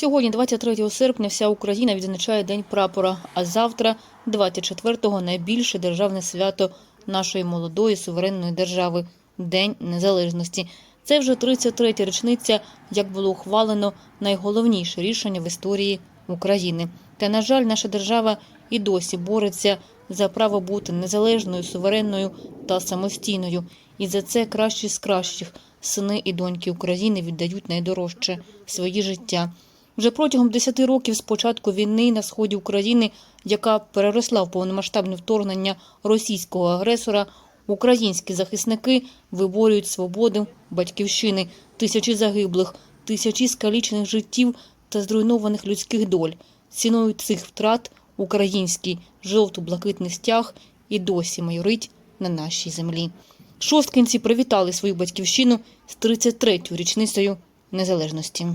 Сьогодні, 23 серпня, вся Україна відзначає День прапора, а завтра, 24-го, найбільше державне свято нашої молодої суверенної держави День Незалежності. Це вже 33-я річниця, як було ухвалено найголовніше рішення в історії України. Та, на жаль, наша держава і досі бореться за право бути незалежною, суверенною та самостійною. І за це кращі з кращих сини і доньки України віддають найдорожче свої життя. Вже протягом 10 років з початку війни на сході України, яка переросла в повномасштабне вторгнення російського агресора, українські захисники виборюють свободу батьківщини, тисячі загиблих, тисячі скалічених життів та зруйнованих людських доль. Ціною цих втрат український жовто-блакитний стяг і досі майорить на нашій землі. Шосткинці привітали свою батьківщину з 33-ю річницею незалежності.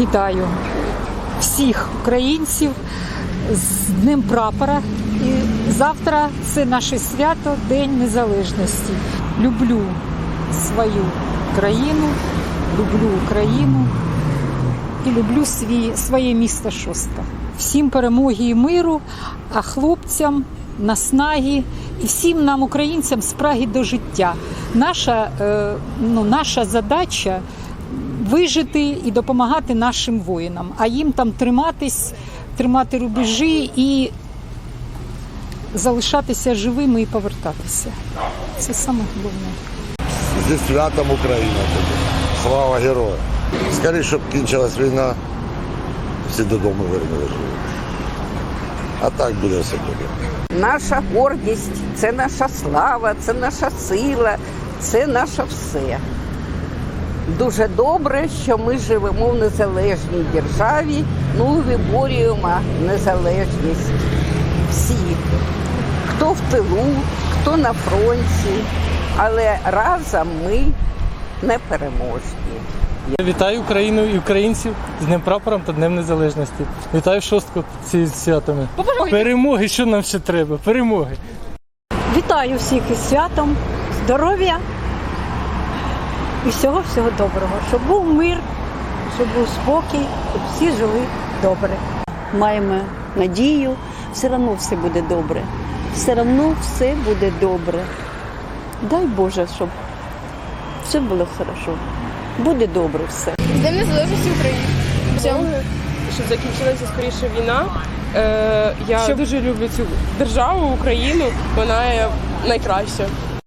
Вітаю всіх українців з Днем прапора. І завтра це наше свято День Незалежності. Люблю свою країну, люблю Україну і люблю свій, своє місто Шостка. Всім перемоги і миру, а хлопцям наснаги і всім нам, українцям, спраги до життя. Наша, е, ну, наша задача вижити і допомагати нашим воїнам, а їм там триматись, тримати рубежі і залишатися живими і повертатися. Це саме головне. Зі святом Україна тобі. Слава героям. Скоріше, щоб кінчилась війна, всі додому вернули живі. А так буде все добре. Наша гордість, це наша слава, це наша сила, це наше все. Дуже добре, що ми живемо в незалежній державі, ну виборюємо незалежність всіх. Хто в тилу, хто на фронті, але разом ми непереможні. Я вітаю Україну і українців з Днем прапором та Днем Незалежності. Вітаю шостку ці святами. Перемоги, що нам ще треба? Перемоги. Вітаю всіх із святом, здоров'я і всього всього доброго. Щоб був мир, щоб був спокій, щоб всі жили добре. маємо надію, все одно все буде добре. Все одно все буде добре. Дай Боже, щоб все було хорошо. Буде добре все. З Днем Незалежності України. Щоб закінчилася скоріше війна. Е, я дуже люблю цю державу, Україну. Вона найкраща.